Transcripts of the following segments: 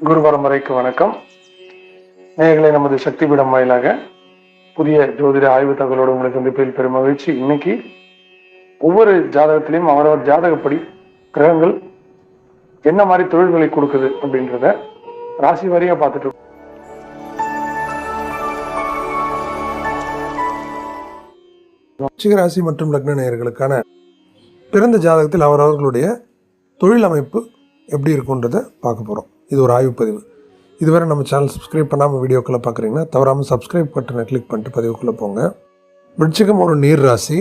குரு பரம்பரைக்கு வணக்கம். நேயர்களை நமது சக்தி பீடம் வாயிலாக புதிய ஜோதிட ஆய்வு தகவலோடு உங்களை சந்திப்பதில் பெரும் மகிழ்ச்சி. இன்னைக்கு ஒவ்வொரு ஜாதகத்திலையும் அவரவர் ஜாதகப்படி கிரகங்கள் என்ன மாதிரி தொழில்களை கொடுக்குது அப்படின்றத ராசி வாரியா பார்த்துட்டு ராசி மற்றும் லக்ன நேயர்களுக்கான பிறந்த ஜாதகத்தில் அவரவர்களுடைய தொழில் அமைப்பு எப்படி இருக்குன்றதை பார்க்க போகிறோம் இது ஒரு ஆய்வு பதிவு. இதுவரை நம்ம சேனல் சப்ஸ்கிரைப் பண்ணாமல் வீடியோக்களை பார்க்குறீங்கன்னா தவறாமல் சப்ஸ்கிரைப் பட்டனை கிளிக் பண்ணிட்டு பதிவுக்குள்ளே போங்க. விருச்சிகம் ஒரு நீர் ராசி.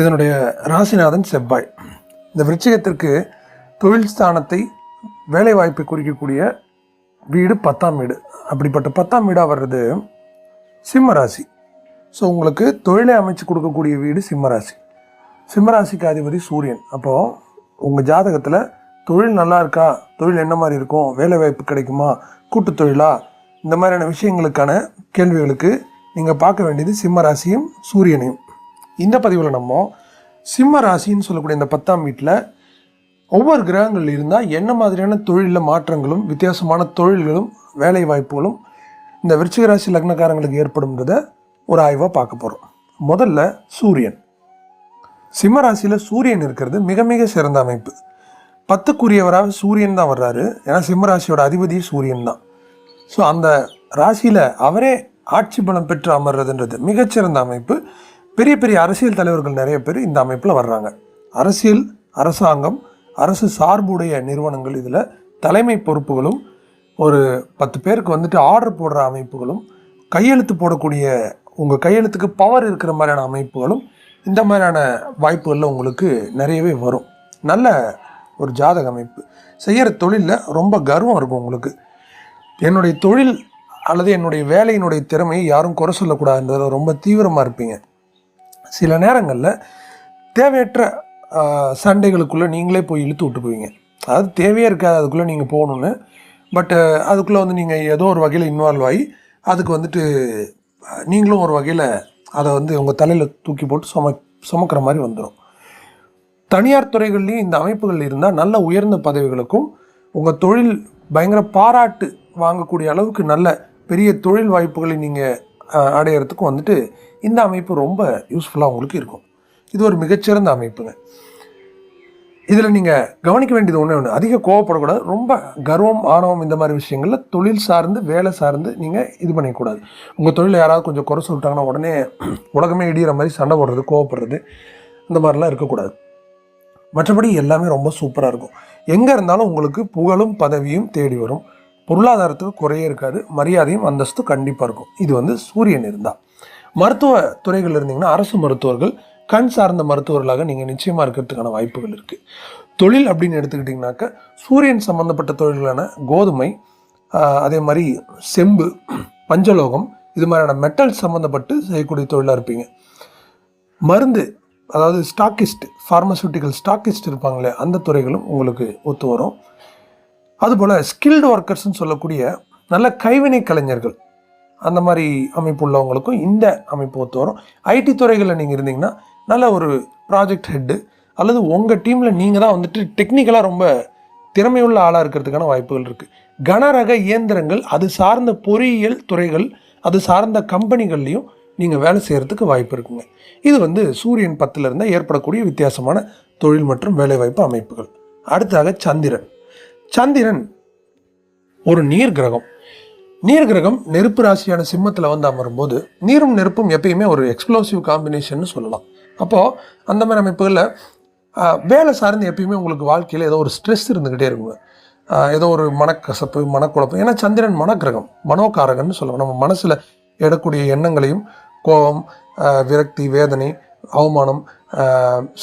இதனுடைய ராசிநாதன் செவ்வாய். இந்த விருச்சிகத்திற்கு தொழில் ஸ்தானத்தை வேலை வாய்ப்பை குறிக்கக்கூடிய வீடு பத்தாம் வீடு. அப்படிப்பட்ட பத்தாம் வீடாக வர்றது சிம்ம ராசி. ஸோ உங்களுக்கு தொழிலை அமைச்சு கொடுக்கக்கூடிய வீடு சிம்மராசி சிம்மராசிக்கு அதிபதி சூரியன். அப்போது உங்கள் ஜாதகத்தில் தொழில் நல்லா இருக்கா தொழில் என்ன மாதிரி இருக்கும்? வேலை வாய்ப்பு கிடைக்குமா? கூட்டுத் தொழிலா? இந்த மாதிரியான விஷயங்களுக்கான கேள்விகளுக்கு நீங்கள் பார்க்க வேண்டியது சிம்ம ராசியும் சூரியனையும். இந்த பதிவில் நம்ம சிம்ம ராசின்னு சொல்லக்கூடிய இந்த பத்தாம் வீட்டில் ஒவ்வொரு கிரகங்கள் இருந்தால் என்ன மாதிரியான தொழிலில் மாற்றங்களும் வித்தியாசமான தொழில்களும் வேலை வாய்ப்புகளும் இந்த விருச்சிக ராசி லக்னக்காரங்களுக்கு ஏற்படும்ன்றத ஒரு ஆய்வாக பார்க்க போகிறோம் முதல்ல சூரியன். சிம்ம ராசியில் சூரியன் இருக்கிறது மிக மிக சிறந்த அமைப்பு. பத்துக்குரியவராக சூரியன் தான் வர்றாரு. ஏன்னா சிம்மராசியோட அதிபதி சூரியன் தான். ஸோ அந்த ராசியில் அவரே ஆட்சி பலம் பெற்று அமர்றதுன்றது மிகச்சிறந்த அமைப்பு. பெரிய பெரிய அரசியல் தலைவர்கள் நிறைய பேர் இந்த அமைப்பில் வர்றாங்க. அரசியல் அரசாங்கம் அரசு சார்புடைய நிறுவனங்கள் இதில் தலைமை பொறுப்புகளும் ஒரு பத்து பேருக்கு வந்துட்டு ஆர்டர் போடுற அமைப்புகளும் கையெழுத்து போடக்கூடிய உங்கள் கையெழுத்துக்கு பவர் இருக்கிற மாதிரியான அமைப்புகளும் இந்த மாதிரியான வாய்ப்புகளில் உங்களுக்கு நிறையவே வரும். நல்ல ஒரு ஜாதக அமைப்பு. செய்கிற தொழிலில் ரொம்ப கர்வம் இருக்கும் உங்களுக்கு. என்னுடைய தொழில் அல்லது என்னுடைய வேலையினுடைய திறமையை யாரும் குறை சொல்லக்கூடாதுன்றதுல ரொம்ப தீவிரமாக இருப்பீங்க. சில நேரங்களில் தேவையற்ற சண்டைகளுக்குள்ளே நீங்களே போய் இழுத்து விட்டு போவீங்க. அதாவது தேவையே இருக்காது அதுக்குள்ளே நீங்கள் போகணுன்னு பட்டு அதுக்குள்ளே வந்து நீங்கள் ஏதோ ஒரு வகையில் இன்வால்வ் ஆகி அதுக்கு வந்துட்டு நீங்களும் ஒரு வகையில் அதை வந்து உங்கள் தலையில் தூக்கி போட்டு சும சுமக்கிற மாதிரி வந்துடும் தனியார் துறைகள்லேயும் இந்த அமைப்புகள் இருந்தால் நல்ல உயர்ந்த பதவிகளுக்கும் உங்கள் தொழில் பயங்கர பாராட்டு வாங்கக்கூடிய அளவுக்கு நல்ல பெரிய தொழில் வாய்ப்புகளை நீங்கள் அடையிறதுக்கும் வந்துட்டு இந்த அமைப்பு ரொம்ப யூஸ்ஃபுல்லாக உங்களுக்கு இருக்கும். இது ஒரு மிகச்சிறந்த அமைப்புங்க. இதில் நீங்கள் கவனிக்க வேண்டியது ஒன்று ஒன்று அதிக கோவப்படக்கூடாது. ரொம்ப கர்வம் ஆணவம் இந்த மாதிரி விஷயங்களில் தொழில் சார்ந்து வேலை சார்ந்து நீங்கள் இது பண்ணிக்கூடாது. உங்கள் தொழில் யாராவது கொஞ்சம் குறை சொல்லிட்டாங்கன்னா உடனே உலகமே இடிகிற மாதிரி சண்டை போடுறது கோவப்படுறது இந்த மாதிரிலாம் இருக்கக்கூடாது. மற்றபடி எல்லாமே ரொம்ப சூப்பராக இருக்கும். எங்கே இருந்தாலும் உங்களுக்கு புகழும் பதவியும் தேடி வரும். பொருளாதாரத்துக்கு குறையே இருக்காது. மரியாதையும் அந்தஸ்து கண்டிப்பாக இருக்கும். இது வந்து சூரியன் இருந்தால் மருத்துவ துறைகள் இருந்தீங்கன்னா அரசு மருத்துவர்கள் கண் சார்ந்த மருத்துவர்களாக நீங்கள் நிச்சயமாக இருக்கிறதுக்கான வாய்ப்புகள் இருக்குது தொழில் அப்படின்னு எடுத்துக்கிட்டிங்கனாக்க சூரியன் சம்மந்தப்பட்ட தொழில்களான கோதுமை அதே மாதிரி செம்பு பஞ்சலோகம் இது மாதிரியான மெட்டல் சம்மந்தப்பட்டு செய்யக்கூடிய தொழிலாக இருப்பீங்க. மருந்து அதாவது ஸ்டாக்கிஸ்ட் ஃபார்மசூட்டிக்கல் ஸ்டாக்கிஸ்ட் இருப்பாங்களே அந்த துறைகளும் உங்களுக்கு ஒத்து வரும். அதுபோல் ஸ்கில்டு ஒர்க்கர்ஸ்னு சொல்லக்கூடிய நல்ல கைவினை கலைஞர்கள் அந்த மாதிரி அமைப்பு உள்ளவங்களுக்கும் இந்த அமைப்பு ஒத்து வரும். ஐடி துறைகளில் நீங்கள் இருந்தீங்கன்னா நல்ல ஒரு ப்ராஜெக்ட் ஹெட்டு அல்லது உங்கள் டீமில் நீங்கள் தான் வந்துட்டு டெக்னிக்கலாக ரொம்ப திறமையுள்ள ஆளாக இருக்கிறதுக்கான வாய்ப்புகள் இருக்குது கனரக இயந்திரங்கள் அது சார்ந்த பொறியியல் துறைகள் அது சார்ந்த கம்பெனிகள்லேயும் நீங்கள் வேலை செய்கிறதுக்கு வாய்ப்பு இருக்குங்க. இது வந்து சூரியன் பத்தில் இருந்தால் ஏற்படக்கூடிய வித்தியாசமான தொழில் மற்றும் வேலைவாய்ப்பு அமைப்புகள். அடுத்ததாக சந்திரன். சந்திரன் ஒரு நீர் கிரகம் நீர் கிரகம் நெருப்பு ராசியான சிம்மத்தில் வந்து அமரும்போது நீரும் நெருப்பும் எப்பயுமே ஒரு எக்ஸ்ப்ளோசிவ் காம்பினேஷன் சொல்லலாம். அப்போது அந்த மாதிரி அமைப்புகளில் வேலை சார்ந்து எப்பயுமே உங்களுக்கு வாழ்க்கையில் ஏதோ ஒரு ஸ்ட்ரெஸ் இருந்துக்கிட்டே இருக்குங்க. ஏதோ ஒரு மனக்கசப்பு மனக்குழப்பம். ஏன்னா சந்திரன் மனக்கிரகம் மனோகாரகன்னு சொல்லுவோம். நம்ம மனசில் எடக்கூடிய எண்ணங்களையும் கோபம் விரக்தி வேதனை அவமானம்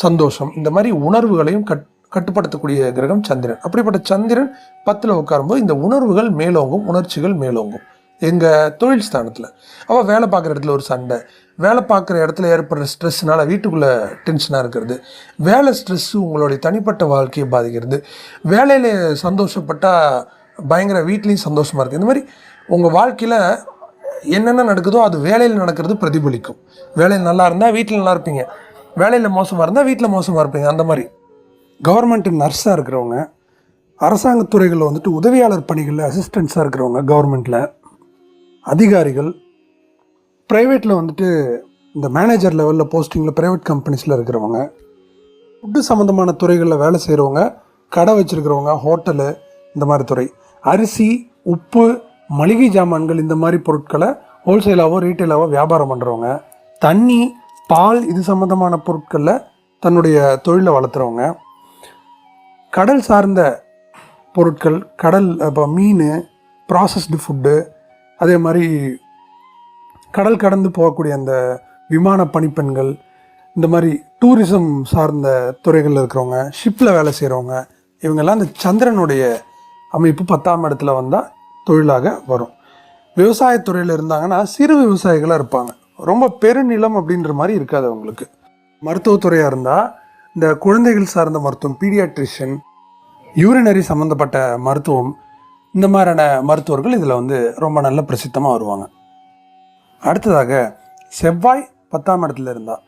சந்தோஷம் இந்த மாதிரி உணர்வுகளையும் கட் கட்டுப்படுத்தக்கூடிய கிரகம் சந்திரன். அப்படிப்பட்ட சந்திரன் பத்தில் உட்காரும்போது இந்த உணர்வுகள் மேலோங்கும் உணர்ச்சிகள் மேலோங்கும். எங்கள் தொழில் ஸ்தானத்தில். அப்போ வேலை பார்க்குற இடத்துல ஒரு சண்டை. வேலை பார்க்குற இடத்துல ஏற்படுற ஸ்ட்ரெஸ்னால வீட்டுக்குள்ளே டென்ஷனாக இருக்கிறது. வேலை ஸ்ட்ரெஸ்ஸு உங்களுடைய தனிப்பட்ட வாழ்க்கையை பாதிக்கிறது. வேலையில் சந்தோஷப்பட்டால் பயங்கர வீட்லேயும் சந்தோஷமாக இருக்குது இந்த மாதிரி உங்கள் வாழ்க்கையில் என்னென்ன நடக்குதோ அது வேலையில் நடக்கிறது பிரதிபலிக்கும். வேலையில் நல்லா இருந்தால் வீட்டில் நல்லா இருப்பீங்க. வேலையில் மோசமாக இருந்தால் வீட்டில் மோசமாக இருப்பீங்க. அந்த மாதிரி. கவர்மெண்ட் நர்ஸாக இருக்கிறவங்க அரசாங்கத் துறைகளில் வந்துட்டு உதவியாளர் பணிகளில் அசிஸ்டன்ஸாக இருக்கிறவங்க கவர்மெண்ட்டில் அதிகாரிகள் ப்ரைவேட்டில் வந்துட்டு இந்த மேனேஜர் லெவலில் போஸ்டிங்கில் ப்ரைவேட் கம்பெனிஸில் இருக்கிறவங்க ஃபுட்டு சம்மந்தமான துறைகளில் வேலை செய்கிறவங்க கடை வச்சுருக்கிறவங்க ஹோட்டலு இந்த மாதிரி துறை. அரிசி உப்பு மளிகை ஜாமான்கள் இந்த மாதிரி பொருட்களை ஹோல்சேலாகவோ ரீட்டைலாகவோ வியாபாரம் பண்ணுறவங்க தண்ணி பால் இது சம்மந்தமான பொருட்களில் தன்னுடைய தொழிலை வளர்த்துறவங்க கடல் சார்ந்த பொருட்கள் கடல் இப்போ மீன் ப்ராசஸ்டு ஃபுட்டு அதே மாதிரி கடல் கடந்து போகக்கூடிய அந்த விமான பணிப்பெண்கள் இந்த மாதிரி டூரிசம் சார்ந்த துறைகளில் இருக்கிறவங்க ஷிப்பில் வேலை செய்கிறவங்க இவங்கெல்லாம் இந்த சந்திரனுடைய அமைப்பு பத்தாம் இடத்துல வந்தால் தொழிலாக வரும். விவசாயத்துறையில் இருந்தாங்கன்னா சிறு விவசாயிகளாக இருப்பாங்க. ரொம்ப பெருநிலம் அப்படின்ற மாதிரி இருக்காது அவங்களுக்கு. மருத்துவத்துறையாக இருந்தால் இந்த குழந்தைகள் சார்ந்த மருத்துவம் பீடியாட்ரிஷியன் யூரினரி சம்மந்தப்பட்ட மருத்துவம் இந்த மாதிரியான மருத்துவர்கள் இதில் வந்து ரொம்ப நல்ல பிரசித்தமாக வருவாங்க. அடுத்ததாக செவ்வாய் பத்தாம் இடத்துல இருந்தால்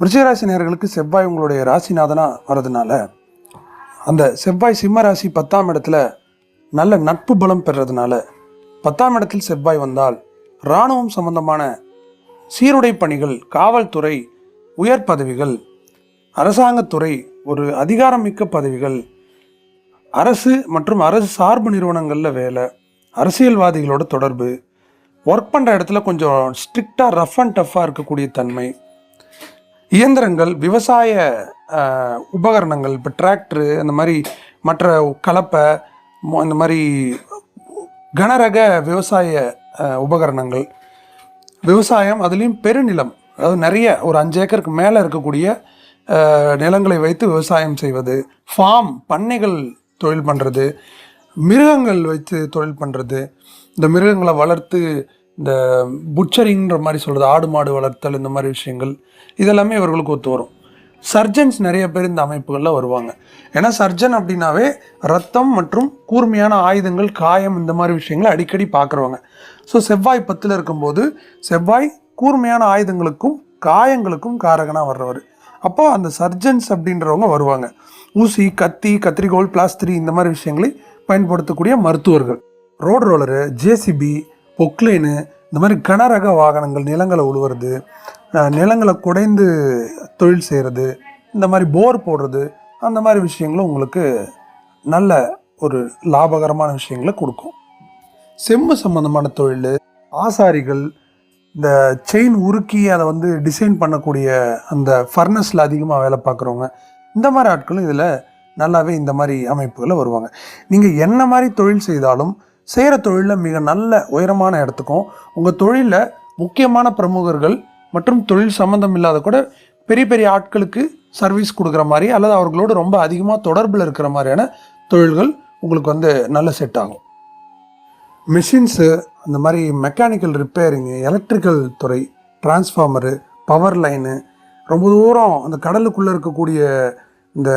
விருச்சிகராசி நேர்களுக்கு செவ்வாய் உங்களுடைய ராசிநாதனாக வர்றதுனால அந்த செவ்வாய் சிம்ம ராசி பத்தாம் இடத்துல நல்ல நட்பு பலம் பெறதுனால பத்தாம் இடத்தில் செவ்வாய் வந்தால் இராணுவம் சம்பந்தமான சீருடை பணிகள் காவல்துறை உயர் பதவிகள் அரசாங்கத்துறை ஒரு அதிகாரமிக்க பதவிகள் அரசு மற்றும் அரசு சார்பு நிறுவனங்களில் வேலை அரசியல்வாதிகளோட தொடர்பு ஒர்க் பண்ணுற இடத்துல கொஞ்சம் ஸ்ட்ரிக்டாக ரஃப் அண்ட் டஃப்பாக இருக்கக்கூடிய தன்மை இயந்திரங்கள் விவசாய உபகரணங்கள் இப்போ டிராக்டரு அந்த மாதிரி மற்ற கலப்பை இந்த மாதிரி கனரக விவசாய உபகரணங்கள். விவசாயம் அதுலேயும் பெருநிலம். அதாவது நிறைய ஒரு அஞ்சு ஏக்கருக்கு மேலே இருக்கக்கூடிய நிலங்களை வைத்து விவசாயம் செய்வது. ஃபார்ம் பண்ணைகள் தொழில் பண்ணுறது மிருகங்கள் வைத்து தொழில் பண்ணுறது இந்த மிருகங்களை வளர்த்து இந்த புட்சரிங்கிற மாதிரி சொல்கிறது ஆடு மாடு வளர்த்தல் இந்த மாதிரி விஷயங்கள். இதெல்லாமே இவர்களுக்கு ஒத்து வரும். சர்ஜன்ஸ் நிறைய பேர் இந்த அமைப்புகளில் வருவாங்க. ஏன்னா சர்ஜன் அப்படின்னாவே ரத்தம் மற்றும் கூர்மையான ஆயுதங்கள் காயம் இந்த மாதிரி விஷயங்களை அடிக்கடி பார்க்குறவங்க. ஸோ செவ்வாய் பத்தில் இருக்கும்போது செவ்வாய் கூர்மையான ஆயுதங்களுக்கும் காயங்களுக்கும் காரகனாக வர்றவர். அப்போ அந்த சர்ஜன்ஸ் அப்படின்றவங்க வருவாங்க. ஊசி கத்தி கத்திரிக்கோல் பிளாஸ்திரி இந்த மாதிரி விஷயங்களை பயன்படுத்தக்கூடிய மருத்துவர்கள். ரோடு ரோலரு ஜேசிபி பொக்லைனு இந்த மாதிரி கனரக வாகனங்கள் நிலங்களை உழுவுறது நிலங்களை குடைந்து தொழில் செய்கிறது இந்த மாதிரி போர் போடுறது அந்த மாதிரி விஷயங்களும் உங்களுக்கு நல்ல ஒரு லாபகரமான விஷயங்களை கொடுக்கும். செம்பு சம்பந்தமான தொழில் ஆசாரிகள் இந்த செயின் உருக்கி அதை வந்து டிசைன் பண்ணக்கூடிய அந்த ஃபர்னஸில் அதிகமாக வேலை பார்க்குறவங்க இந்த மாதிரி ஆட்களும் இதில் நல்லாவே இந்த மாதிரி அமைப்புகளில் வருவாங்க. நீங்கள் என்ன மாதிரி தொழில் செய்தாலும் செய்கிற தொழிலில் மிக நல்ல உயரமான இடத்துக்கும் உங்கள் தொழிலில் முக்கியமான பிரமுகர்கள் மற்றும் தொழில் சம்மந்தம் இல்லாத கூட பெரிய பெரிய ஆட்களுக்கு சர்வீஸ் கொடுக்குற மாதிரி அல்லது அவர்களோடு ரொம்ப அதிகமாக தொடர்பில் இருக்கிற மாதிரியான தொழில்கள் உங்களுக்கு வந்து நல்ல செட் ஆகும். மிஷின்ஸு அந்த மாதிரி மெக்கானிக்கல் ரிப்பேரிங்கு எலக்ட்ரிக்கல் துறை டிரான்ஸ்ஃபார்மரு பவர் லைனு ரொம்ப தூரம் அந்த கடலுக்குள்ளே இருக்கக்கூடிய இந்த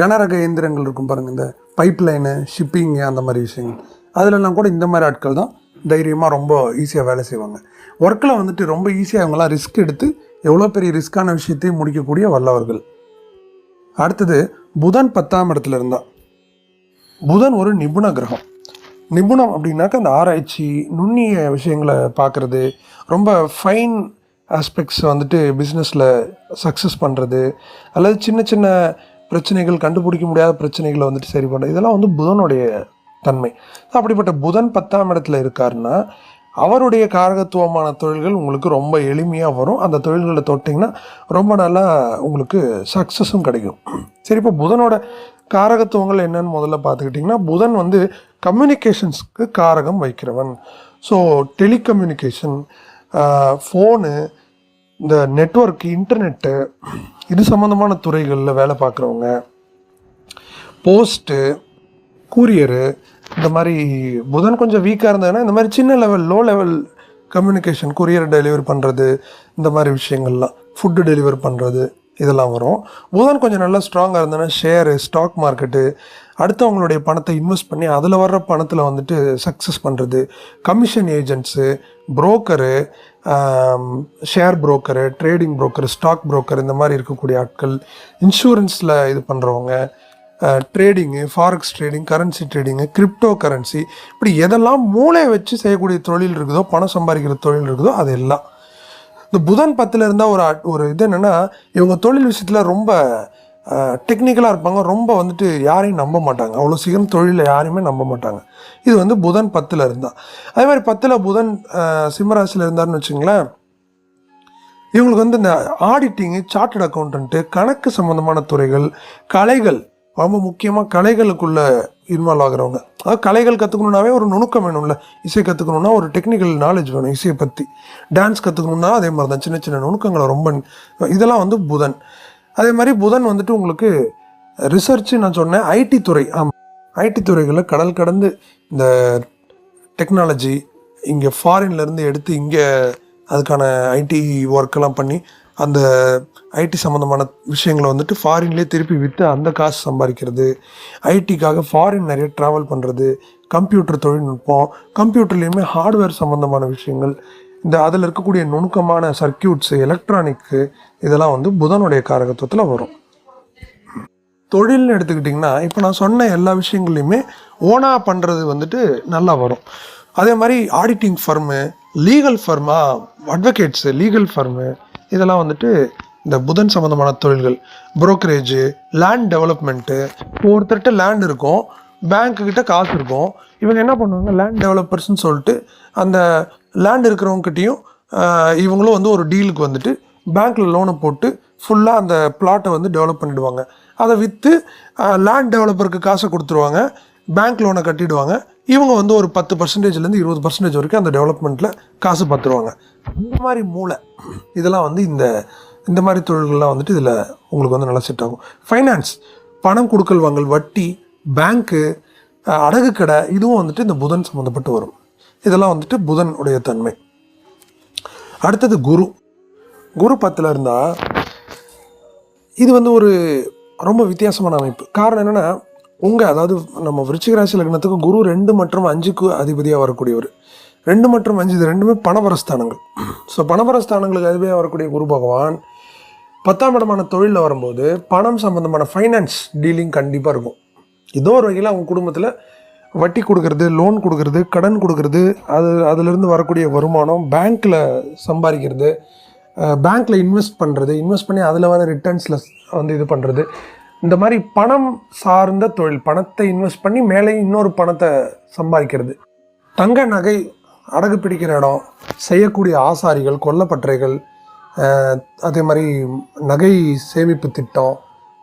கனரக இயந்திரங்கள் இருக்கும் பாருங்கள் இந்த பைப் லைனு ஷிப்பிங்கு அந்த மாதிரி விஷயங்கள். அதிலெல்லாம் கூட இந்த மாதிரி ஆட்கள் தான் தைரியமாக ரொம்ப ஈஸியாக வேலை செய்வாங்க. ஒர்க்கில் வந்துட்டு ரொம்ப ஈஸியாக அவங்களாம் ரிஸ்க் எடுத்து எவ்வளோ பெரிய ரிஸ்க்கான விஷயத்தையும் முடிக்கக்கூடிய வல்லவர்கள். அடுத்தது புதன் பத்தாம் இடத்துல இருந்தா. புதன் ஒரு நிபுண கிரகம். நிபுணம் அப்படின்னாக்க அந்த ஆராய்ச்சி நுண்ணிய விஷயங்களை பார்க்குறது ரொம்ப ஃபைன் ஆஸ்பெக்ட்ஸ் வந்துட்டு பிஸ்னஸில் சக்ஸஸ் பண்ணுறது அல்லது சின்ன சின்ன பிரச்சனைகள் கண்டுபிடிக்க முடியாத பிரச்சனைகளை வந்துட்டு சரி பண்ணுறது இதெல்லாம் வந்து புதனுடைய தன்மை. அப்படிப்பட்ட புதன் பத்தாம் இடத்துல இருக்காருன்னா அவருடைய காரகத்துவமான தொழில்கள் உங்களுக்கு ரொம்ப எளிமையாக வரும். அந்த தொழில்களை தொட்டிங்கன்னா ரொம்ப நல்லா உங்களுக்கு சக்ஸஸும் கிடைக்கும். சரி இப்போ புதனோட காரகத்துவங்கள் என்னன்னு முதல்ல பார்த்துக்கிட்டிங்கன்னா புதன் வந்து கம்யூனிகேஷன்ஸ்க்கு காரகம் வைக்கிறவன். ஸோ டெலிகம்யூனிகேஷன் ஃபோனு இந்த நெட்ஒர்க் இன்டர்நெட்டு இது சம்மந்தமான துறைகளில் வேலை பார்க்குறவங்க. போஸ்ட்டு கூரியரு இந்த மாதிரி புதன் கொஞ்சம் வீக்காக இருந்ததுன்னா இந்த மாதிரி சின்ன level low level communication courier delivery பண்ணுறது இந்த மாதிரி விஷயங்கள்லாம் ஃபுட்டு டெலிவரி பண்ணுறது இதெல்லாம் வரும். புதன் கொஞ்சம் நல்லா ஸ்ட்ராங்காக இருந்ததுன்னா ஷேரு ஸ்டாக் மார்க்கெட்டு அடுத்தவங்களுடைய பணத்தை இன்வெஸ்ட் பண்ணி அதில் வர்ற பணத்தில் வந்துட்டு சக்ஸஸ் பண்ணுறது commission agents broker share broker trading broker stock broker இந்த மாதிரி இருக்கக்கூடிய ஆட்கள் இன்சூரன்ஸில் இது பண்ணுறவங்க trading forex trading currency trading crypto currency இப்படி எதெல்லாம் மூளை வச்சு செய்யக்கூடிய தொழில் இருக்குதோ பணம் சம்பாதிக்கிற தொழில் இருக்குதோ அது எல்லாம் இந்த புதன் பத்தில் இருந்தால் ஒரு அட்- ஒரு இது என்னென்னா இவங்க தொழில் விஷயத்தில் ரொம்ப டெக்னிக்கலாக இருப்பாங்க. ரொம்ப வந்துட்டு யாரையும் நம்ப மாட்டாங்க. அவ்வளோ சீக்கிரம் தொழிலில் யாரையுமே நம்ப மாட்டாங்க. இது வந்து புதன் பத்தில் இருந்தால் அதே மாதிரி பத்தில் புதன் சிம்மராசியில் இருந்தார்னு வச்சுங்களேன் இவங்களுக்கு வந்து இந்த ஆடிட்டிங்கு சார்ட்டட் அக்கௌண்டன்ட்டு கணக்கு சம்மந்தமான துறைகள் கலைகள் ரொம்ப முக்கியமாக கலைகளுக்குள்ளே இன்வால்வ் ஆகுறவங்க. அதாவது கலைகள் கற்றுக்கணுன்னாவே ஒரு நுணுக்கம் வேணும்ல. இசை கற்றுக்கணுன்னா ஒரு டெக்னிக்கல் நாலேஜ் வேணும் இசையை பற்றி டான்ஸ் கற்றுக்கணுன்னா அதே மாதிரி தான் சின்ன சின்ன நுணுக்கங்களை ரொம்ப இதெல்லாம் வந்து புதன். அதே மாதிரி புதன் வந்துட்டு உங்களுக்கு ரிசர்ச்சு நான் சொன்னேன் ஐடி துறை. ஆமாம் ஐடி துறைகளில் கடல் கடந்து இந்த டெக்னாலஜி இங்கே ஃபாரின்லேருந்து எடுத்து இங்கே அதுக்கான ஐடி ஒர்க்கெல்லாம் பண்ணி அந்த ஐடி சம்மந்தமான விஷயங்களை வந்துட்டு ஃபாரின்லேயே திருப்பி விற்று அந்த காசு சம்பாதிக்கிறது. ஐடிக்காக ஃபாரின் நிறைய ட்ராவல் பண்ணுறது கம்ப்யூட்டர் தொழில்நுட்பம் கம்ப்யூட்டர்லேயுமே ஹார்ட்வேர் சம்மந்தமான விஷயங்கள். இந்த அதில் இருக்கக்கூடிய நுணுக்கமான சர்க்கியூட்ஸு எலக்ட்ரானிக்கு இதெல்லாம் வந்து புதனுடைய காரகத்துவத்தில் வரும். தொழில்னு எடுத்துக்கிட்டிங்கன்னா இப்போ நான் சொன்ன எல்லா விஷயங்களையுமே ஓனாக பண்ணுறது வந்துட்டு நல்லா வரும். அதே மாதிரி ஆடிட்டிங் ஃபர்மு லீகல் ஃபர்மா அட்வொகேட்ஸு லீகல் ஃபர்மு இதெல்லாம் வந்துட்டு இந்த புதன் சம்மந்தமான தொழில்கள் புரோக்கரேஜு லேண்ட் டெவலப்மெண்ட்டு ஒருத்தர்கிட்ட லேண்ட் இருக்கும் பேங்க்குக்கிட்ட காசு இருக்கும். இவங்க என்ன பண்ணுவாங்க? லேண்ட் டெவலப்பர்ஸ்னு சொல்லிட்டு அந்த லேண்ட் இருக்கிறவங்ககிட்டையும் இவங்களும் வந்து ஒரு டீலுக்கு வந்துட்டு பேங்க்கில் லோனை போட்டு ஃபுல்லாக அந்த பிளாட்டை வந்து டெவலப் பண்ணிவிடுவாங்க அதை விற்று லேண்ட் டெவலப்பருக்கு காசை கொடுத்துருவாங்க. பேங்க் லோனை கட்டிடுவாங்க. இவங்க வந்து ஒரு பத்து பர்சன்டேஜ்லேருந்து இருபது பர்சன்டேஜ் வரைக்கும் அந்த டெவலப்மெண்ட்டில் காசு பார்த்துருவாங்க இந்த மாதிரி மூளை இதெல்லாம் வந்து இந்த இந்த மாதிரி தொழில்கள்லாம் வந்துட்டு இதில் உங்களுக்கு வந்து நல்லா செட் ஆகும். ஃபைனான்ஸ் பணம் கொடுக்கல் வாங்கல் வட்டி பேங்க்கு அடகு கடை இதுவும் வந்துட்டு இந்த புதன் சம்மந்தப்பட்டு வரும். இதெல்லாம் வந்துட்டு புதன் உடைய தன்மை. அடுத்தது குரு. குரு பத்தில் இருந்தால் இது வந்து ஒரு ரொம்ப வித்தியாசமான அமைப்பு. காரணம் என்னென்னா உங்கள் அதாவது நம்ம விருச்சிக ராசி லக்னத்துக்கு குரு ரெண்டு மற்றும் அஞ்சுக்கு அதிபதியாக வரக்கூடியவர். ரெண்டு மற்றும் அஞ்சு இது ரெண்டுமே பணபரஸ்தானங்கள் ஸோ பணபரஸ்தானங்களுக்கு அதிபதியாக வரக்கூடிய குரு பகவான் பத்தாம் இடமான தொழிலில் வரும்போது பணம் சம்மந்தமான ஃபைனான்ஸ் டீலிங் கண்டிப்பாக இருக்கும். ஏதோ ஒரு வகையில் அவங்க குடும்பத்தில் வட்டி கொடுக்கறது லோன் கொடுக்கறது கடன் கொடுக்கறது அது அதிலிருந்து வரக்கூடிய வருமானம் பேங்க்கில் சம்பாதிக்கிறது பேங்க்கில் இன்வெஸ்ட் பண்ணுறது இன்வெஸ்ட் பண்ணி அதில் வர ரிட்டர்ன்ஸில் வந்து இது பண்ணுறது இந்த மாதிரி பணம் சார்ந்த தொழில் பணத்தை இன்வெஸ்ட் பண்ணி மேலே இன்னொரு பணத்தை சம்பாதிக்கிறது. தங்க நகை அடகு பிடிக்கிற இடம் செய்யக்கூடிய ஆசாரிகள் கொல்லப்பட்டறைகள் அஹ், அதே மாதிரி நகை சேமிப்பு திட்டம்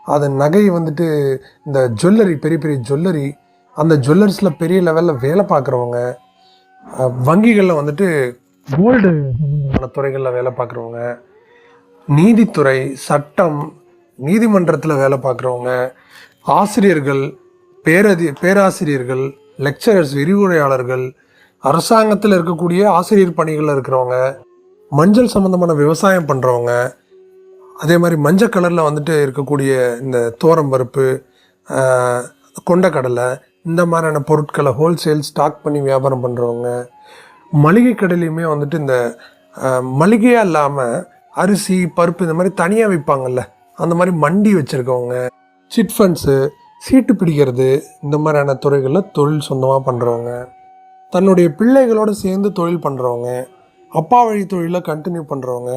அது நகை வந்துட்டு இந்த ஜுவல்லரி பெரிய பெரிய ஜுவல்லரி அந்த ஜுவல்லர்ஸில் பெரிய லெவலில் வேலை பார்க்குறவங்க வங்கிகளில் வந்துட்டு கோல்டு துறைகளில் வேலை பார்க்குறவங்க நீதித்துறை சட்டம் நீதிமன்றத்தில் வேலை பார்க்குறவங்க ஆசிரியர்கள் பேரதி பேராசிரியர்கள் லெக்சரர்ஸ் விரிவுரையாளர்கள் அரசாங்கத்தில் இருக்கக்கூடிய ஆசிரியர் பணிகளில் இருக்கிறவங்க மஞ்சள் சம்மந்தமான விவசாயம் பண்ணுறவங்க அதே மாதிரி மஞ்சள் கலரில் வந்துட்டு இருக்கக்கூடிய இந்த தோரம் பருப்பு கொண்டக்கடலை இந்த மாதிரியான பொருட்களை ஹோல்சேல் ஸ்டாக் பண்ணி வியாபாரம் பண்ணுறவங்க மளிகை கடையிலையுமே வந்துட்டு இந்த மளிகையாக இல்லாமல் அரிசி பருப்பு இந்த மாதிரி தனியாக விற்பாங்கல்ல அந்த மாதிரி மண்டி வச்சுருக்கவங்க சிட் ஃபண்ட்ஸு சீட்டு பிடிக்கிறது இந்த மாதிரியான துறைகளில் தொழில் சொந்தமாக பண்ணுறவங்க தன்னுடைய பிள்ளைகளோடு சேர்ந்து தொழில் பண்ணுறவங்க அப்பா வழி தொழிலை கண்டினியூ பண்ணுறவங்க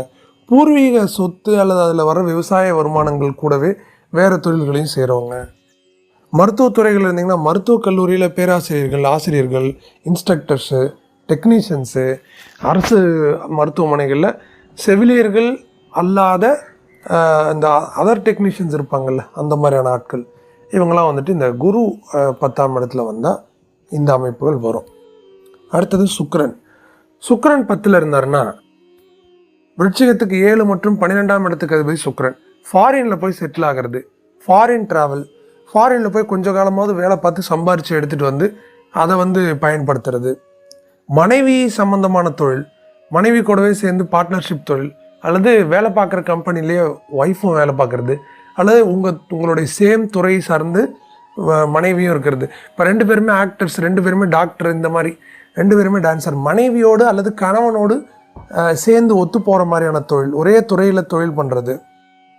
பூர்வீக சொத்து அல்லது அதில் வர விவசாய வருமானங்கள் கூடவே வேறு தொழில்களையும் செய்கிறவங்க மருத்துவத்துறைகள் இருந்தீங்கன்னா மருத்துவக் கல்லூரியில் பேராசிரியர்கள் ஆசிரியர்கள் இன்ஸ்ட்ரக்டர்ஸு டெக்னீஷியன்ஸு அரசு மருத்துவமனைகளில் செவிலியர்கள் அல்லாத இந்த அதர் டெக்னீஷியன்ஸ் இருப்பாங்கல்ல அந்த மாதிரியான ஆட்கள் இவங்களாம் வந்துட்டு இந்த குரு பத்தாம் இடத்துல வந்தால் இந்த அமைப்புகள் வரும். அடுத்தது சுக்கரன். சுக்கரன் பத்தில் இருந்தாருன்னா விருட்சிகத்துக்கு ஏழு மற்றும் பன்னிரெண்டாம் இடத்துக்கு அதிபதி சுக்கரன். ஃபாரினில் போய் செட்டில் ஆகிறது. ஃபாரின் ட்ராவல் ஃபாரினில் போய் கொஞ்ச காலமாவது வேலை பார்த்து சம்பாரித்து எடுத்துகிட்டு வந்து அதை வந்து பயன்படுத்துறது. மனைவி சம்பந்தமான தொழில். மனைவி கூடவே சேர்ந்து பார்ட்னர்ஷிப் தொழில். அல்லது வேலை பார்க்குற கம்பெனிலேயே ஒய்ஃபும் வேலை பார்க்குறது அல்லது உங்கள் உங்களுடைய சேம் துறை சார்ந்து வ- மனைவியும் இருக்கிறது. இப்போ ரெண்டு பேருமே ஆக்டர்ஸ் ரெண்டு பேருமே டாக்டர் இந்த மாதிரி ரெண்டு பேருமே டான்சர் மனைவியோடு அல்லது கணவனோடு சேர்ந்து ஒத்து போகிற மாதிரியான தொழில் ஒரே துறையில் தொழில் பண்ணுறது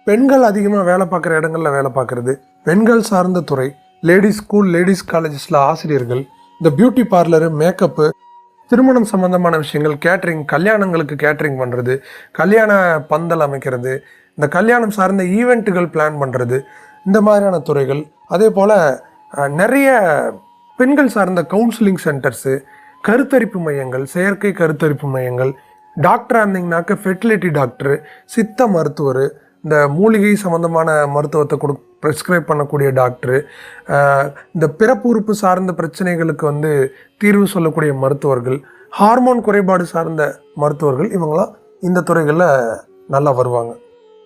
பெண்கள் அதிகமாக வேலை பார்க்குற இடங்களில் வேலை பார்க்குறது. பெண்கள் சார்ந்த துறை லேடிஸ் ஸ்கூல் லேடிஸ் காலேஜஸில் ஆசிரியர்கள் இந்த பியூட்டி பார்லரு மேக்கப்பு திருமணம் சம்பந்தமான விஷயங்கள் கேட்ரிங் கல்யாணங்களுக்கு கேட்ரிங் பண்ணுறது கல்யாண பந்தல் அமைக்கிறது இந்த கல்யாணம் சார்ந்த ஈவெண்ட்டுகள் பிளான் பண்ணுறது இந்த மாதிரியான துறைகள். அதே போல் நிறைய பெண்கள் சார்ந்த கவுன்சிலிங் சென்டர்ஸு கருத்தரிப்பு மையங்கள் செயற்கை கருத்தரிப்பு மையங்கள் டாக்டராக இருந்தீங்கன்னாக்க ஃபெர்டிலிட்டி டாக்டரு சித்த மருத்துவர் இந்த மூலிகை சம்மந்தமான மருத்துவத்தை கொடு ப்ரெஸ்கிரைப் பண்ணக்கூடிய டாக்டரு இந்த பிறப்பு உறுப்பு சார்ந்த பிரச்சனைகளுக்கு வந்து தீர்வு சொல்லக்கூடிய மருத்துவர்கள் ஹார்மோன் குறைபாடு சார்ந்த மருத்துவர்கள் இவங்களாம் இந்த துறைகளில் நல்லா வருவாங்க.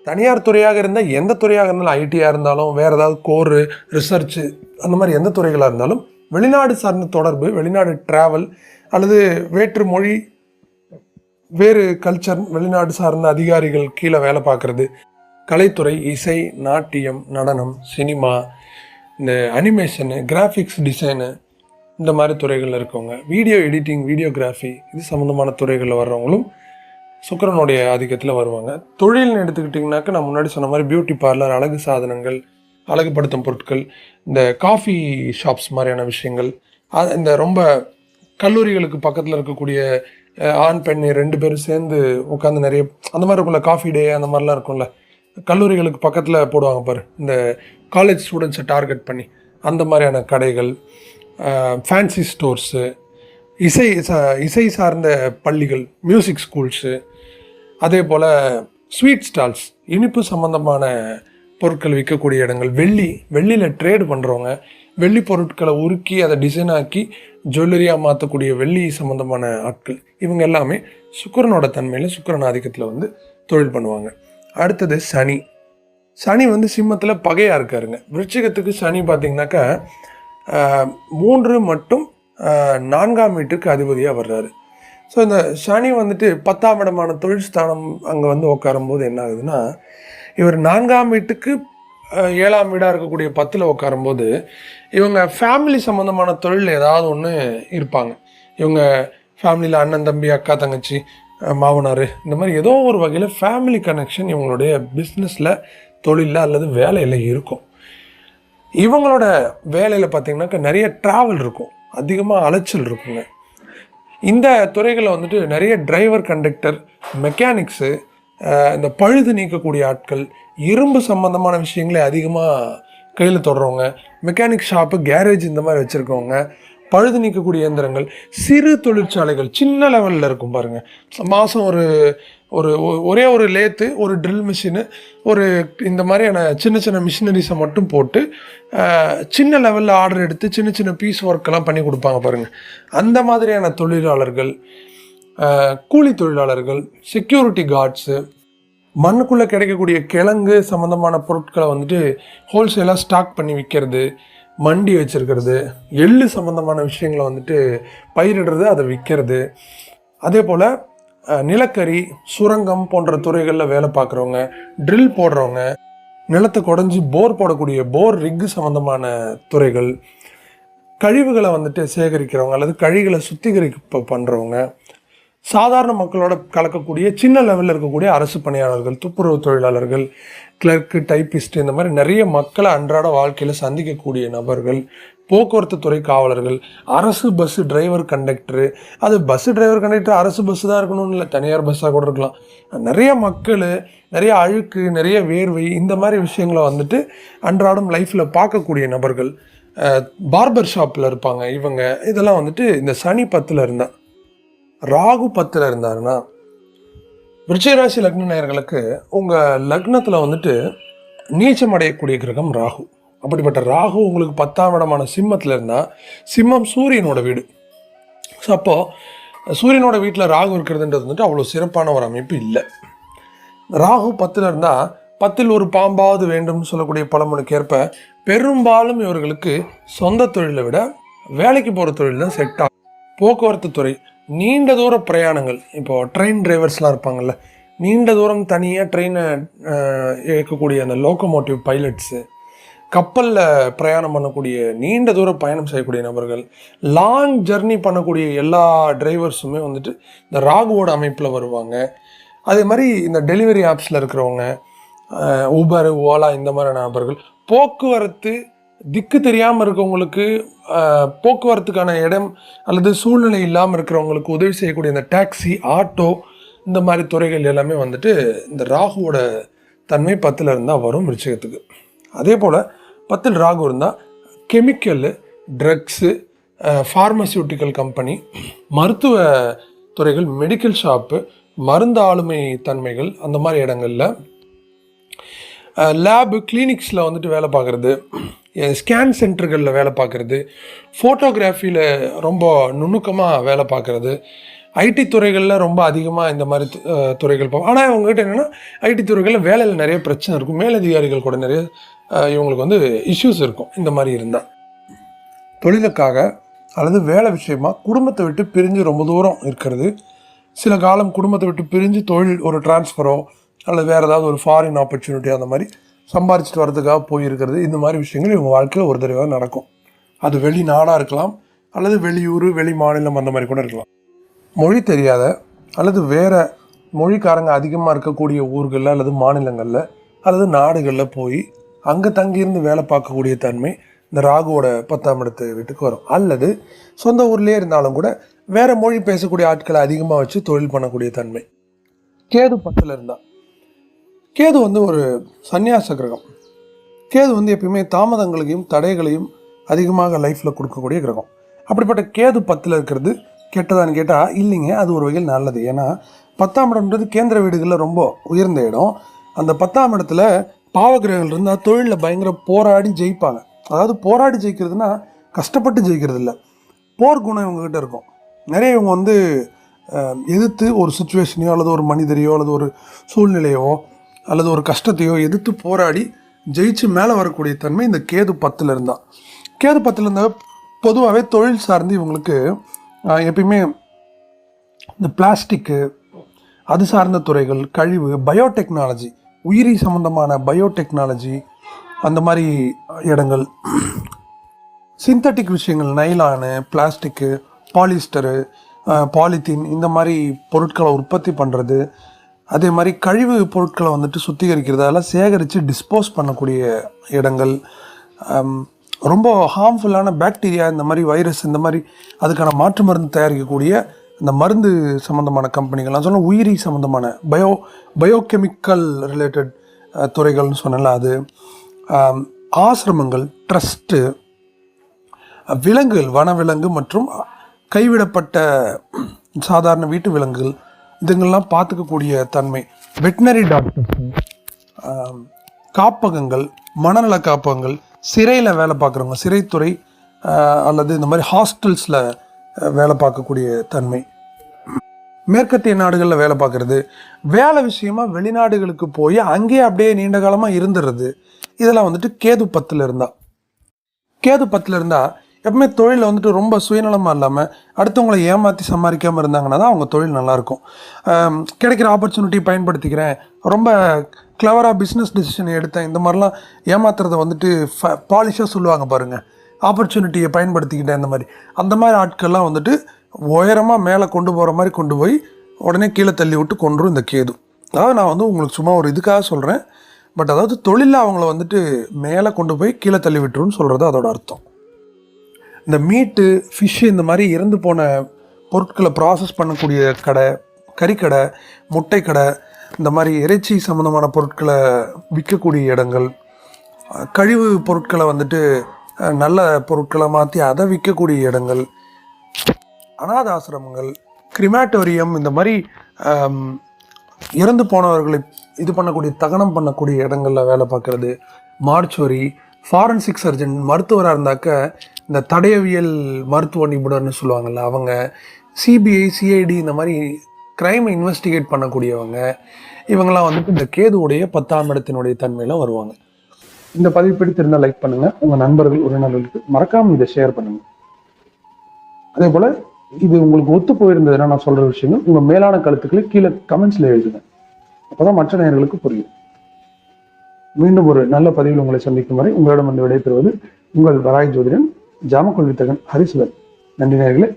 தனியார் துறையாக இருந்தால் எந்த துறையாக இருந்தாலும் ஐடியாக இருந்தாலும் வேறு ஏதாவது கோரு ரிசர்ச்சு அந்த மாதிரி எந்த துறைகளாக இருந்தாலும் வெளிநாடு சார்ந்த தொடர்பு வெளிநாடு ட்ராவல் அல்லது வேற்று மொழி வேறு கல்ச்சர் வெளிநாடு சார்ந்த அதிகாரிகள் கீழே வேலை பார்க்குறது. கலைத்துறை இசை நாட்டியம் நடனம் சினிமா இந்த அனிமேஷனு கிராஃபிக்ஸ் டிசைனு இந்த மாதிரி துறைகளில் இருக்கவங்க வீடியோ எடிட்டிங் வீடியோகிராஃபி இது சம்மந்தமான துறைகளில் வர்றவங்களும் சுக்கரனுடைய ஆதிக்கத்தில் வருவாங்க. தொழில்னு எடுத்துக்கிட்டிங்கனாக்கா நான் முன்னாடி சொன்ன மாதிரி பியூட்டி பார்லர் அழகு சாதனங்கள் அழகுபடுத்தும் பொருட்கள் இந்த காஃபி ஷாப்ஸ் மாதிரியான விஷயங்கள் இந்த ரொம்ப கல்லூரிகளுக்கு பக்கத்தில் இருக்கக்கூடிய ஆண் பெண் ரெண்டு பேரும் சேர்ந்து உட்காந்து நிறைய அந்த மாதிரி இருக்கும்ல காஃபி டே அந்த மாதிரிலாம் இருக்கும்ல கல்லூரிகளுக்கு பக்கத்தில் போடுவாங்க பாரு. இந்த காலேஜ் ஸ்டூடெண்ட்ஸை டார்கெட் பண்ணி அந்த மாதிரியான கடைகள் ஃபேன்சி ஸ்டோர்ஸு இசை இசை சார்ந்த பள்ளிகள் மியூசிக் ஸ்கூல்ஸு அதே போல் ஸ்வீட் ஸ்டால்ஸ் இனிப்பு சம்பந்தமான பொருட்கள் விற்கக்கூடிய இடங்கள் வெள்ளி வெள்ளியில் ட்ரேடு பண்ணுறவங்க வெள்ளி பொருட்களை உருக்கி அதை டிசைன் ஆக்கி ஜுவல்லரியாக மாற்றக்கூடிய வெள்ளி சம்பந்தமான ஆட்கள் இவங்க எல்லாமே சுக்கரனோட தன்மையில் சுக்கிரன் ஆதிக்கத்தில் வந்து தொழில் பண்ணுவாங்க. அடுத்தது சனி. சனி வந்து சிம்மத்தில் பகையாக இருக்காருங்க. விருச்சிகத்துக்கு சனி பார்த்திங்கனாக்கா மூன்று மற்றும் நான்காம் வீட்டுக்கு அதிபதியாக வர்றாரு. ஸோ இந்த சனி வந்துட்டு பத்தாம் இடமான தொழில் ஸ்தானம் அங்கே வந்து உட்காரும்போது என்ன ஆகுதுன்னா இவர் நான்காம் வீட்டுக்கு ஏழாம் வீடாக இருக்கக்கூடிய பத்தில் உட்காரும்போது இவங்க ஃபேமிலி சம்மந்தமான தொழில் ஏதாவது ஒன்று இருப்பாங்க. இவங்க ஃபேமிலியில் அண்ணன் தம்பி அக்கா தங்கச்சி மாவனார் மாமனார். இந்த மாதிரி ஏதோ ஒரு வகையில் ஃபேமிலி கனெக்ஷன் இவங்களுடைய பிஸ்னஸில் தொழிலில் அல்லது வேலையில் இருக்கும். இவங்களோட வேலையில் பார்த்தீங்கன்னாக்கா நிறைய ட்ராவல் இருக்கும். அதிகமாக அலைச்சல் இருக்குங்க. இந்த துறைகளில் வந்துட்டு நிறைய டிரைவர் கண்டக்டர் மெக்கானிக்ஸு இந்த பழுது நீக்கக்கூடிய ஆட்கள் இரும்பு சம்பந்தமான விஷயங்களே அதிகமாக கையில் தொடுறவங்க மெக்கானிக் ஷாப்பு கேரேஜ் இந்த மாதிரி வச்சுருக்கவங்க பழுது நீக்கக்கூடிய இயந்திரங்கள் சிறு தொழிற்சாலைகள் சின்ன லெவலில் இருக்கும் பாருங்கள் மாதம் ஒரு ஒரு ஒரே ஒரு லேத்து ஒரு ட்ரில் மிஷினு ஒரு இந்த மாதிரியான சின்ன சின்ன மிஷினரிஸை மட்டும் போட்டு சின்ன லெவலில் ஆர்டர் எடுத்து சின்ன சின்ன பீஸ் ஒர்க்கெல்லாம் பண்ணி கொடுப்பாங்க பாருங்கள் அந்த மாதிரியான தொழிலாளர்கள் கூலி தொழிலாளர்கள் செக்யூரிட்டி கார்ட்ஸு மண்ணுக்குள்ளே கிடைக்கக்கூடிய கிழங்கு சம்மந்தமான பொருட்களை வந்துட்டு ஹோல்சேலாக ஸ்டாக் பண்ணி விற்கிறது மண்டி வச்சிருக்கிறது எள்ளு சம்மந்தமான விஷயங்களை வந்துட்டு பயிரிடுறது அதை விற்கிறது. அதே போல் நிலக்கரி சுரங்கம் போன்ற துறைகளில் வேலை பார்க்குறவங்க ட்ரில் போடுறவங்க நிலத்தை குடஞ்சி போர் போடக்கூடிய போர் ரிக்கு சம்மந்தமான துறைகள் கழிவுகளை வந்துட்டு சேகரிக்கிறவங்க அல்லது கழிவுகளை சுத்திகரிப்பு பண்ணுறவங்க சாதாரண மக்களோட கலக்கக்கூடிய சின்ன லெவலில் இருக்கக்கூடிய அரசு பணியாளர்கள் துப்புரவு தொழிலாளர்கள் கிளர்க்கு டைப்பிஸ்ட் இந்த மாதிரி நிறைய மக்களை அன்றாட வாழ்க்கையில் சந்திக்கக்கூடிய நபர்கள் போக்குவரத்து துறை காவலர்கள் அரசு பஸ் டிரைவர் கண்டக்டரு அது பஸ் டிரைவர் கண்டக்டர் அரசு பஸ் தான் இருக்கணும்னு இல்லை தனியார் பஸ்ஸாக கூட இருக்கலாம். நிறைய மக்கள் நிறைய அழுக்கு நிறைய வேர்வை இந்த மாதிரி விஷயங்களை வந்துட்டு அன்றாடம் லைஃப்பில் பார்க்கக்கூடிய நபர்கள் பார்பர் ஷாப்பில் இருப்பாங்க. இவங்க இதெல்லாம் வந்துட்டு இந்த சனி பத்தில் இருந்தால் ராகு பத்தில் இருந்தாருன்னா விருச்சிகராசி லக்ன நேயர்களுக்கு உங்கள் லக்னத்தில் வந்துட்டு நீச்சம் அடையக்கூடிய கிரகம் ராகு. அப்படிப்பட்ட ராகு உங்களுக்கு பத்தாம் இடமான சிம்மத்தில் இருந்தால் சிம்மம் சூரியனோட வீடு. ஸோ அப்போது சூரியனோட வீட்டில் ராகு இருக்கிறதுன்றது வந்துட்டு அவ்வளோ சிறப்பான ஒரு அமைப்பு இல்லை. ராகு பத்தில் இருந்தால் பத்தில் ஒரு பாம்பாவது வேண்டும்னு சொல்லக்கூடிய பழமொழிக்கு ஏற்ப பெரும்பாலும் இவர்களுக்கு சொந்த தொழிலை விட வேலைக்கு போகிற தொழில் தான் செட் ஆகும். போக்குவரத்து துறை நீண்ட தூர பிரயாணங்கள். இப்போ ட்ரெயின் டிரைவர்ஸ்லாம் இருப்பாங்கல்ல நீண்ட தூரம் தனியாக ட்ரெயினை இயக்கக்கூடிய அந்த லோக்கோமோட்டிவ் பைலட்ஸு கப்பலில் பிரயாணம் பண்ணக்கூடிய நீண்ட தூர பயணம் செய்யக்கூடிய நபர்கள் லாங் ஜர்னி பண்ணக்கூடிய எல்லா டிரைவர்ஸுமே வந்துட்டு இந்த ராகுவோட அமைப்பில் வருவாங்க. அதே மாதிரி இந்த டெலிவரி ஆப்ஸில் இருக்கிறவங்க ஊபர் ஓலா இந்த மாதிரியான நபர்கள் போக்குவரத்து திக்கு தெரியாமல் இருக்கவங்களுக்கு போக்குவரத்துக்கான இடம் அல்லது சூழ்நிலை இல்லாமல் இருக்கிறவங்களுக்கு உதவி செய்யக்கூடிய இந்த டாக்ஸி ஆட்டோ இந்த மாதிரி துறைகள் எல்லாமே வந்துட்டு இந்த ராகுவோட தன்மை பத்தில் இருந்தால் வரும் விருச்சிகத்துக்கு. அதே போல் பத்தில் ராகு இருந்தால் கெமிக்கல் ட்ரக்ஸு ஃபார்மசியூட்டிக்கல் கம்பெனி மருத்துவ துறைகள் மெடிக்கல் ஷாப்பு மருந்து ஆளுமை தன்மைகள் அந்த மாதிரி இடங்களில் லேபு கிளினிக்ஸில் வந்துட்டு வேலை பார்க்குறது ஸ்கேன் சென்டர்களில் வேலை பார்க்குறது ஃபோட்டோகிராஃபியில் ரொம்ப நுணுக்கமாக வேலை பார்க்குறது ஐடி துறைகளில் ரொம்ப அதிகமாக இந்த மாதிரி து- துறைகள் பார்ப்போம் ஆனால் இவங்ககிட்ட என்னென்னா ஐடி துறைகளில் வேலையில் நிறைய பிரச்சனை இருக்கும். மேலதிகாரிகள் கூட நிறைய இவங்களுக்கு வந்து இஷ்யூஸ் இருக்கும். இந்த மாதிரி இருந்தால் தொழிலுக்காக அல்லது வேலை விஷயமா குடும்பத்தை விட்டு பிரிஞ்சு ரொம்ப தூரம் இருக்கிறது சில காலம் குடும்பத்தை விட்டு பிரிஞ்சு தொழில் ஒரு டிரான்ஸ்ஃபரோ அல்லது வேறு ஏதாவது ஒரு ஃபாரின் ஆப்பர்ச்சுனிட்டி அந்த மாதிரி சம்பாரிச்சிட்டு வரதுக்காக போயிருக்கிறது இந்த மாதிரி விஷயங்கள் இவங்க வாழ்க்கையில் ஒரு தடவை நடக்கும். அது வெளிநாடாக இருக்கலாம் அல்லது வெளியூர் வெளி மாநிலம் அந்த மாதிரி கூட இருக்கலாம். மொழி தெரியாத அல்லது வேறு மொழிக்காரங்க அதிகமாக இருக்கக்கூடிய ஊர்களில் அல்லது மாநிலங்களில் அல்லது நாடுகளில் போய் அங்கே தங்கியிருந்து வேலை பார்க்கக்கூடிய தன்மை இந்த ராகுவோட பத்தாம் இடத்து வீட்டுக்கு வரும். அல்லது சொந்த ஊர்லேயே இருந்தாலும் கூட வேறு மொழி பேசக்கூடிய ஆட்களை அதிகமாக வச்சு தொழில் பண்ணக்கூடிய தன்மை. கேது பத்தில் இருந்தால் கேது வந்து ஒரு சந்நியாச கிரகம். கேது வந்து எப்பயுமே தாமதங்களையும் தடைகளையும் அதிகமாக லைஃப்பில் கொடுக்கக்கூடிய கிரகம். அப்படிப்பட்ட கேது பத்தில் இருக்கிறது கெட்டதான்னு கேட்டால் இல்லைங்க அது ஒரு வகையில் நல்லது. ஏன்னா பத்தாம் இடம்ன்றது கேந்திர வீடுகளில் ரொம்ப உயர்ந்த இடம். அந்த பத்தாம் இடத்துல பாவகிரகங்கள் இருந்தால் தொழிலில் பயங்கர போராடி ஜெயிப்பாங்க. அதாவது போராடி ஜெயிக்கிறதுனா கஷ்டப்பட்டு ஜெயிக்கிறது இல்லை போர் குணம் இவங்ககிட்ட இருக்கும். நிறைய இவங்க வந்து எதிர்த்து ஒரு சுச்சுவேஷனையோ அல்லது ஒரு மனிதரையோ அல்லது ஒரு சூழ்நிலையோ அல்லது ஒரு கஷ்டத்தையோ எதிர்த்து போராடி ஜெயிச்சு மேலே வரக்கூடிய தன்மை இந்த கேது பத்தில் இருந்தால் கேது பத்தில் இருந்தால் பொதுவாகவே தொழில் சார்ந்து இவங்களுக்கு எப்பயுமே இந்த பிளாஸ்டிக்கு அது சார்ந்த துறைகள் கழிவு பயோடெக்னாலஜி உயிரி சம்பந்தமான பயோடெக்னாலஜி அந்த மாதிரி இடங்கள். சிந்தட்டிக் விஷயங்கள் நைலானு பிளாஸ்டிக்கு பாலிஸ்டரு பாலித்தீன் இந்த மாதிரி பொருட்களை உற்பத்தி பண்ணுறது அதே மாதிரி கழிவு பொருட்களை வந்துட்டு சுத்திகரிக்கிறதால சேகரித்து டிஸ்போஸ் பண்ணக்கூடிய இடங்கள் ரொம்ப ஹார்ம்ஃபுல்லான பாக்டீரியா இந்த மாதிரி வைரஸ் இந்த மாதிரி அதுக்கான மாற்று மருந்து தயாரிக்கக்கூடிய இந்த மருந்து சம்மந்தமான கம்பெனிகள் நான் சொன்ன உயிரி சம்மந்தமான பயோ பயோகெமிக்கல் ரிலேட்டட் துறைகள்னு சொன்னல அது. ஆசிரமங்கள் ட்ரஸ்ட்டு விலங்குகள் வனவிலங்கு மற்றும் கைவிடப்பட்ட சாதாரண வீட்டு விலங்குகள் இதுங்கெல்லாம் பார்த்துக்கக்கூடிய தன்மை. வெட்டினரி டாக்டர்ஸ் காப்பகங்கள் மனநல காப்பகங்கள் சிறையில் வேலை பார்க்குறவங்க சிறைத்துறை அல்லது இந்த மாதிரி ஹாஸ்டல்ஸில் வேலை பார்க்கக்கூடிய தன்மை. மேற்கத்திய நாடுகளில் வேலை பார்க்குறது. வேலை விஷயமா வெளிநாடுகளுக்கு போய் அங்கேயே அப்படியே நீண்ட காலமாக இருந்துடுறது இதெல்லாம் வந்துட்டு கேது பத்தில் இருந்தால் கேது பத்தில் இருந்தால் எப்பவுமே தொழிலில் வந்துட்டு ரொம்ப சுயநலமாக இல்லாமல் அடுத்தவங்களை ஏமாற்றி சம்பாதிக்காமல் இருந்தாங்கன்னா தான் அவங்க தொழில் நல்லாயிருக்கும். கிடைக்கிற ஆப்பர்ச்சுனிட்டி பயன்படுத்திக்கிறேன். ரொம்ப கிளவராக பிஸ்னஸ் டெசிஷன் எடுத்தேன். இந்த மாதிரிலாம் ஏமாத்துறத வந்துட்டு பாலிஷாக சொல்லுவாங்க பாருங்கள் ஆப்பர்ச்சுனிட்டியை பயன்படுத்திக்கிட்டேன் இந்த மாதிரி. அந்த மாதிரி ஆட்கள்லாம் வந்துட்டு உயரமாக மேலே கொண்டு போகிற மாதிரி கொண்டு போய் உடனே கீழே தள்ளி விட்டு கொண்டுரும் இந்த கேது. அதாவது நான் வந்து உங்களுக்கு சும்மா ஒரு இதுக்காக சொல்கிறேன் பட் அதாவது தொழிலில் அவங்கள வந்துட்டு மேலே கொண்டு போய் கீழே தள்ளி விட்டுருன்னு சொல்கிறது அதோட அர்த்தம். இந்த மீட்டு ஃபிஷ்ஷு இந்த மாதிரி இறந்து போன பொருட்களை ப்ராசஸ் பண்ணக்கூடிய கடை கறிக்கடை முட்டை கடை இந்த மாதிரி இறைச்சி சம்மந்தமான பொருட்களை விற்கக்கூடிய இடங்கள் கழிவு பொருட்களை வந்துட்டு நல்ல பொருட்களை மாற்றி அதை விற்கக்கூடிய இடங்கள் அனாதாசிரமங்கள் ஆசிரமங்கள் இந்த மாதிரி இறந்து போனவர்களை இது பண்ணக்கூடிய தகனம் பண்ணக்கூடிய இடங்களில் வேலை பார்க்குறது. மார்ச்சுவரி ஃபாரன்சிக் சர்ஜன் மருத்துவராக இருந்தாக்க இந்த தடயவியல் மருத்துவ நிபுணர்னு சொல்லுவாங்கள்ல அவங்க சிபிஐ சிஐடி இந்த மாதிரி கிரைமை இன்வெஸ்டிகேட் பண்ணக்கூடியவங்க இவங்கெல்லாம் வந்துட்டு இந்த கேதுவுடைய பத்தாம் இடத்தினுடைய தன்மையில் வருவாங்க. இந்த பதிவு பிடித்திருந்தால் லைக் பண்ணுங்க. உங்க நண்பர்கள் உறவினர்களுக்கு மறக்காம இதை ஷேர் பண்ணுங்க. அதே போல இது உங்களுக்கு ஒத்து போயிருந்ததுன்னா நான் சொல்ற விஷயங்கள் உங்க மேலான கருத்துக்களை கீழே கமெண்ட்ஸ்ல எழுதுங்க. அப்பதான் மற்ற நேர்களுக்கு புரியும். மீண்டும் ஒரு நல்ல பதிவில் உங்களை சந்திக்கும் வரை உங்களிடம் வந்து விடைபெறுவது உங்கள் வராய் ஜோதிடன். ஜாமக்கொள் வித்தகன் ஹரிசுதன். நன்றி நேயர்களே.